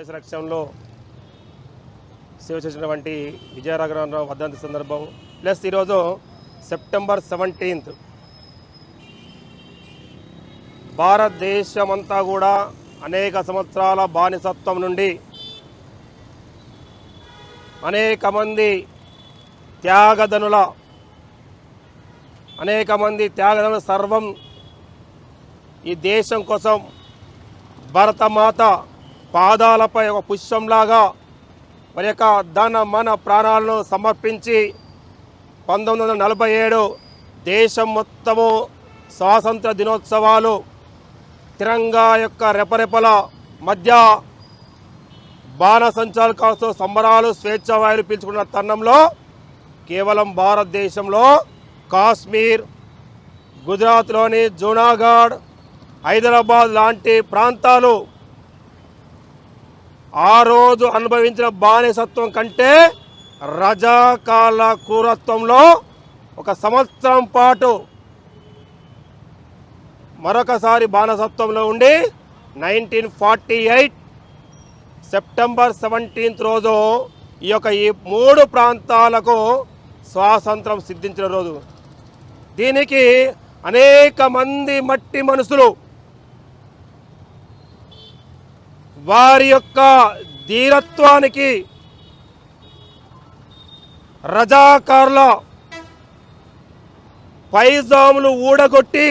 దేశ రక్షణలో సేవ చేసినటువంటి విజయరాఘవరావు వర్ధంతి సందర్భం. ప్లస్ ఈరోజు సెప్టెంబర్ సెవెంటీన్త్ భారతదేశమంతా కూడా అనేక సంవత్సరాల బానిసత్వం నుండి అనేక మంది త్యాగధనుల అనేక మంది త్యాగధనుల సర్వం ఈ దేశం కోసం భరతమాత పాదాలపై ఒక పుష్పంలాగా మరి యొక్క ధన మన ప్రాణాలను సమర్పించి పంతొమ్మిది వందల నలభై ఏడు దేశం మొత్తము స్వాతంత్ర దినోత్సవాలు తిరంగా యొక్క రెపరెపల మధ్య బాణసంచాలు కాస్తూ సంబరాలు స్వేచ్ఛ వాయులు పీల్చుకున్న తరుణంలో కేవలం భారతదేశంలో కాశ్మీర్ గుజరాత్లోని జూనాగఢ్ హైదరాబాద్ లాంటి ప్రాంతాలు ఆ రోజు అనుభవించిన బానిసత్వం కంటే రజాకాల క్రూరత్వంలో ఒక సంవత్సరం పాటు మరొకసారి బానిసత్వంలో ఉండి nineteen forty eight September seventeenth రోజు ఈ యొక్క ఈ మూడు ప్రాంతాలకు స్వాతంత్రం సిద్ధించిన రోజు. దీనికి అనేక మంది మట్టి మనుషులు వారి యొక్క ధీరత్వానికి రజాకారుల పైజాములు ఊడగొట్టి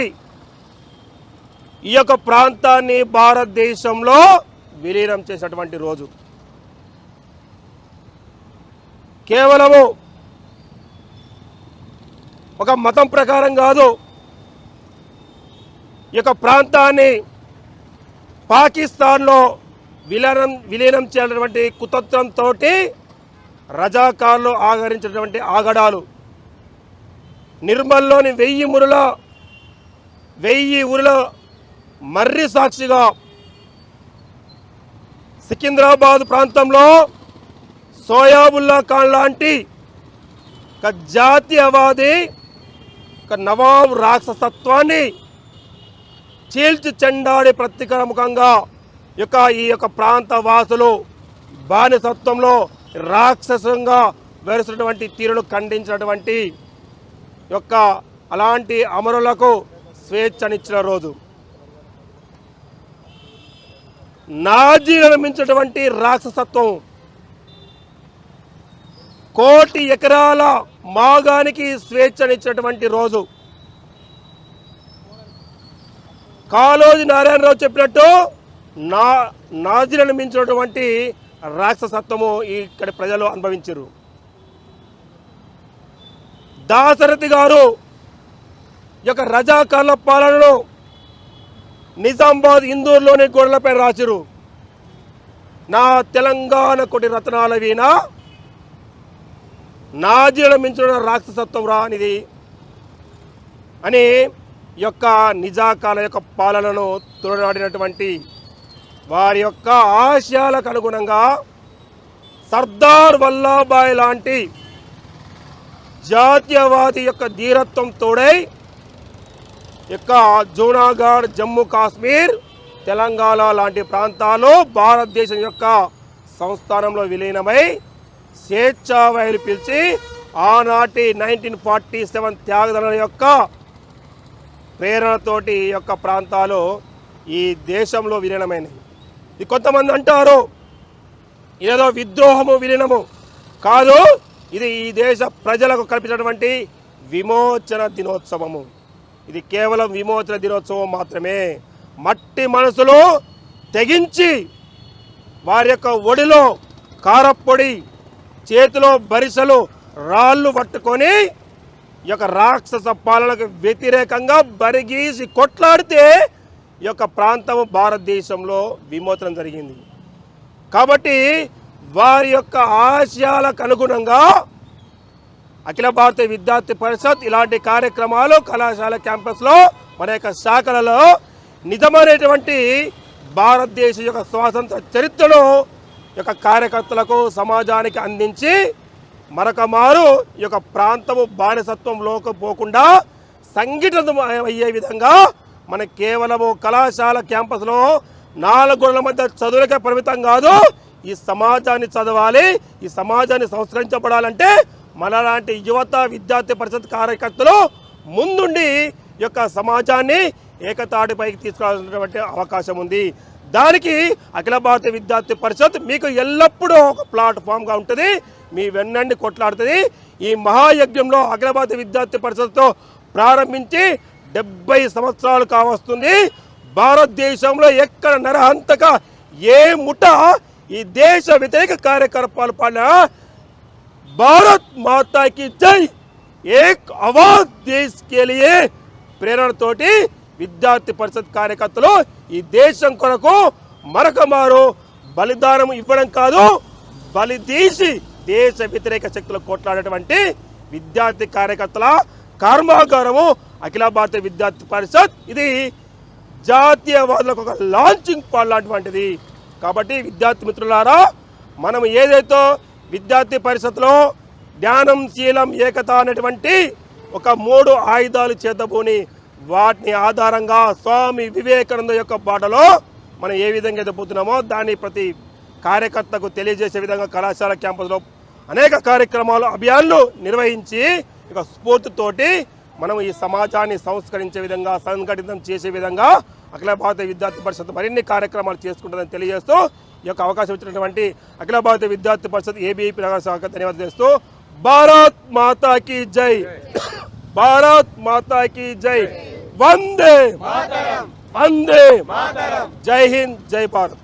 ఈ యొక్క ప్రాంతాన్ని భారతదేశంలో విలీనం చేసినటువంటి రోజు. కేవలము ఒక మతం ప్రకారం కాదు ఈ యొక్క ప్రాంతాన్ని పాకిస్తాన్లో విలీనం విలీనం చేయాలన్నటువంటి కుతంత్రంతో రజాకార్లు ఆగరించినటువంటి ఆగడాలు. నిర్మల్లోని వెయ్యి మురుల వెయ్యి ఊరిలో మర్రి సాక్షిగా సికింద్రాబాద్ ప్రాంతంలో సోయాబుల్లా ఖాన్ లాంటి ఒక జాతీయవాది ఒక నవాబ్ రాక్షసత్వాన్ని చీల్చి చెండాడి ప్రతీకారముఖంగా యొక్క ఈ యొక్క ప్రాంత వాసులు బానిసత్వంలో రాక్షసంగా వెరుసినటువంటి తీరును ఖండించినటువంటి యొక్క అలాంటి అమరులకు స్వేచ్ఛనిచ్చిన రోజు. నాజీ మించినటువంటి రాక్షసత్వం కోటి ఎకరాల మాగానికి స్వేచ్ఛనిచ్చినటువంటి రోజు. కాళోజీ నారాయణరావు చెప్పినట్టు నా నాజీలను మించినటువంటి రాక్షసత్వము ఇక్కడ ప్రజలు అనుభవించారు దాశరథి గారు యొక్క రజాకాల పాలనను నిజామాబాద్ ఇందూరులోని గోడలపై రాసిరు నా తెలంగాణ కొటి రత్నాల వీణ నాజీల మించిన రాక్షసత్వం రా అనేది అని యొక్క నిజాకాల యొక్క పాలనను తోడనాడినటువంటి వారి యొక్క ఆశయాలకు అనుగుణంగా సర్దార్ వల్లభాయ్ లాంటి జాతీయవాది యొక్క ధీరత్వం తోడై యొక్క జూనాగఢ్ జమ్మూ కాశ్మీర్ తెలంగాణ లాంటి ప్రాంతాలు భారతదేశం యొక్క సంస్థానంలో విలీనమై స్వేచ్ఛా పిలిచి ఆనాటి నైన్టీన్ ఫార్టీ సెవెన్ త్యాగదల యొక్క ప్రేరణతోటి ఈ యొక్క ప్రాంతాలు ఈ దేశంలో విలీనమైనవి. ఇది కొంతమంది అంటారు ఏదో విద్రోహము విలీనము. కాదు ఇది ఈ దేశ ప్రజలకు కల్పించినటువంటి విమోచన దినోత్సవము. ఇది కేవలం విమోచన దినోత్సవం మాత్రమే. మట్టి మనసులు తెగించి వారి యొక్క ఒడిలో కారప్పొడి చేతిలో బరిసలు రాళ్ళు పట్టుకొని ఈ యొక్క రాక్షస పాలనకు వ్యతిరేకంగా బరిగీసి కొట్లాడితే ఈ యొక్క ప్రాంతం భారతదేశంలో విమోచనం జరిగింది. కాబట్టి వారి యొక్క ఆశయాలకు అనుగుణంగా అఖిల భారత విద్యార్థి పరిషత్ ఇలాంటి కార్యక్రమాలు కళాశాల క్యాంపస్లో మన యొక్క శాఖలలో నిజమైనటువంటి భారతదేశ యొక్క స్వాతంత్ర చరిత్రను యొక్క కార్యకర్తలకు సమాజానికి అందించి మరొక మారు ఈ యొక్క ప్రాంతము బానిసత్వంలోకి పోకుండా సంఘటితం అయ్యే విధంగా మన కేవలము కళాశాల క్యాంపస్లో నాలుగు గొడవల మధ్య చదువులకే పరిమితం కాదు ఈ సమాజాన్ని చదవాలి ఈ సమాజాన్ని సంస్కరించబడాలంటే మనలాంటి యువత విద్యార్థి పరిషత్ కార్యకర్తలు ముందుండి యొక్క సమాజాన్ని ఏకతాటిపైకి తీసుకురావాల్సినటువంటి అవకాశం ఉంది. దానికి అఖిల భారత విద్యార్థి పరిషత్ మీకు ఎల్లప్పుడూ ఒక ప్లాట్ఫామ్గా ఉంటుంది. మీ వెన్నండి కొట్లాడుతుంది. ఈ మహాయజ్ఞంలో అఖిల భారత విద్యార్థి పరిషత్తో ప్రారంభించి డెబ్బై సంవత్సరాలు కావస్తుంది. భారతదేశంలో ఎక్కడ నరహంతక ఏ ముఠ ఈ దేశ వ్యతిరేక కార్యకలాపాలు పాడిన భారత్ మాతాకి జై. ఏక్ ఆవాజ్ దేశ్ కెలియే ప్రేరణతోటి విద్యార్థి పరిషత్ కార్యకర్తలు ఈ దేశం కొరకు మరొక మారు బలిదానం ఇవ్వడం కాదు బలి తీసి దేశ వ్యతిరేక శక్తులు కొట్లాడేటువంటి విద్యార్థి కార్యకర్తల కర్మాగారము అఖిల భారత విద్యార్థి పరిషత్. ఇది జాతీయవాదులకు ఒక లాంచింగ్ పాడ్ లాంటివంటిది. కాబట్టి విద్యార్థి మిత్రులారా మనం ఏదైతే విద్యార్థి పరిషత్లో జ్ఞానం శీలం ఏకత అనేటువంటి ఒక మూడు ఆయుధాలు చేతబోని వాటిని ఆధారంగా స్వామి వివేకానంద యొక్క బాటలో మనం ఏ విధంగా అయితే పోతున్నామో దాన్ని ప్రతి కార్యకర్తకు తెలియజేసే విధంగా కళాశాల క్యాంపస్లో అనేక కార్యక్రమాలు అభియాన్లు నిర్వహించి ఇక స్ఫూర్తితోటి మనం ఈ సమాజాన్ని సంస్కరించే విధంగా సంఘటితం చేసే విధంగా అఖిల భారత విద్యార్థి పరిషత్ మరిన్ని కార్యక్రమాలు చేసుకుంటుందని తెలియజేస్తూ ఈ యొక్క అవకాశం ఇచ్చినటువంటి అఖిల భారత విద్యార్థి పరిషత్ ఏబీపీ నగర శాఖ ధన్యవాదాలు చేస్తూ భారత్ మాతాకి జై! భారత్ మాతాకి జై! వందే వందే జై హింద్ జై భారత్!